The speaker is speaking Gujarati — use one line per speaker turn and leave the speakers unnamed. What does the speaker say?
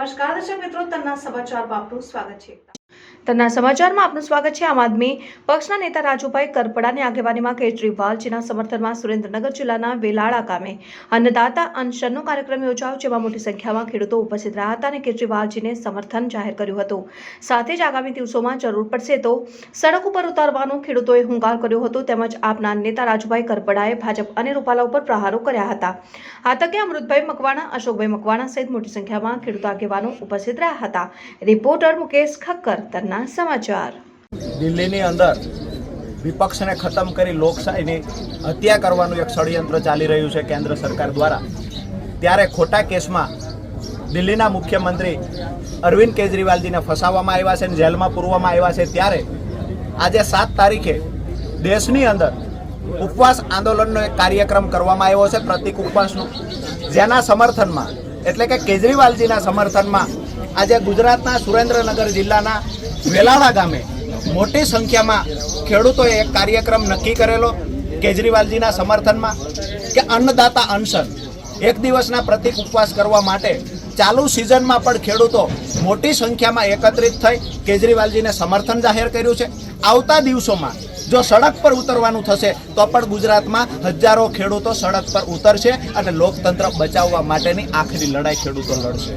નમસ્કાર દર્શક મિત્રો તન્ના સમાચારમાં આપનું સ્વાગત છે. તન્ના સમાચારમાં આપનું સ્વાગત છે. આમ આદમી પક્ષના નેતા રાજુભાઈ કરપડાની આગેવાનીમાં કેજરીવાલજીના સમર્થનમાં સુરેન્દ્રનગર જિલ્લાના વેલાળા ગામે અન્નદાતા અનશનનો કાર્યક્રમ યોજાયો, જેમાં મોટી સંખ્યામાં ખેડૂતો ઉપસ્થિત રહ્યા હતા અને કેજરીવાલજીને સમર્થન જાહેર કર્યું હતું. સાથે જ આગામી દિવસોમાં જરૂર પડશે તો સડક ઉપર ઉતારવાનો ખેડૂતોએ હુંકાર કર્યો હતો, તેમજ આપના નેતા રાજુભાઈ કરપડાએ ભાજપ અને રૂપાલા ઉપર પ્રહારો કર્યા હતા. આ તકે અમૃતભાઈ મકવાણા, અશોકભાઈ મકવાણા સહિત મોટી સંખ્યામાં ખેડૂતો આગેવાનો ઉપસ્થિત રહ્યા હતા. રિપોર્ટર મુકેશ ખક્કર તરના સમાચાર.
દિલ્હીની અંદર વિપક્ષને ખતમ કરી લોકશાહીની હત્યા કરવાનું એક ષડયંત્ર ચાલી રહ્યું છે કેન્દ્ર સરકાર દ્વારા. ત્યારે ખોટા કેસમાં દિલ્હીના મુખ્યમંત્રી અરવિંદ કેજરીવાલજીને ફસાવવામાં આવ્યા છે અને જેલમાં પૂરવામાં આવ્યા છે. ત્યારે આજે સાત તારીખે દેશની અંદર ઉપવાસ આંદોલનનો એક કાર્યક્રમ કરવામાં આવ્યો છે, પ્રતિક ઉપવાસનો. જેના સમર્થનમાં, એટલે કે કેજરીવાલજીના સમર્થનમાં આજે ગુજરાતના સુરેન્દ્રનગર જિલ્લાના વેલાળા ગામે મોટી સંખ્યામાં ખેડૂતોએ એક કાર્યક્રમ નક્કી કરેલો કેજરીવાલજીના સમર્થનમાં કે અન્નદાતા અનશન. એક દિવસના પ્રતિક ઉપવાસ કરવા માટે ચાલુ સિઝનમાં પણ ખેડૂતો મોટી સંખ્યામાં એકત્રિત થઈ કેજરીવાલજીને સમર્થન જાહેર કર્યું છે. આવતા દિવસોમાં જો સડક પર ઉતરવાનું થશે, તો પણ ગુજરાતમાં હજારો ખેડૂતો સડક પર ઉતરશે અને લોકતંત્ર બચાવવા માટેની આખરી લડાઈ ખેડૂતો લડશે.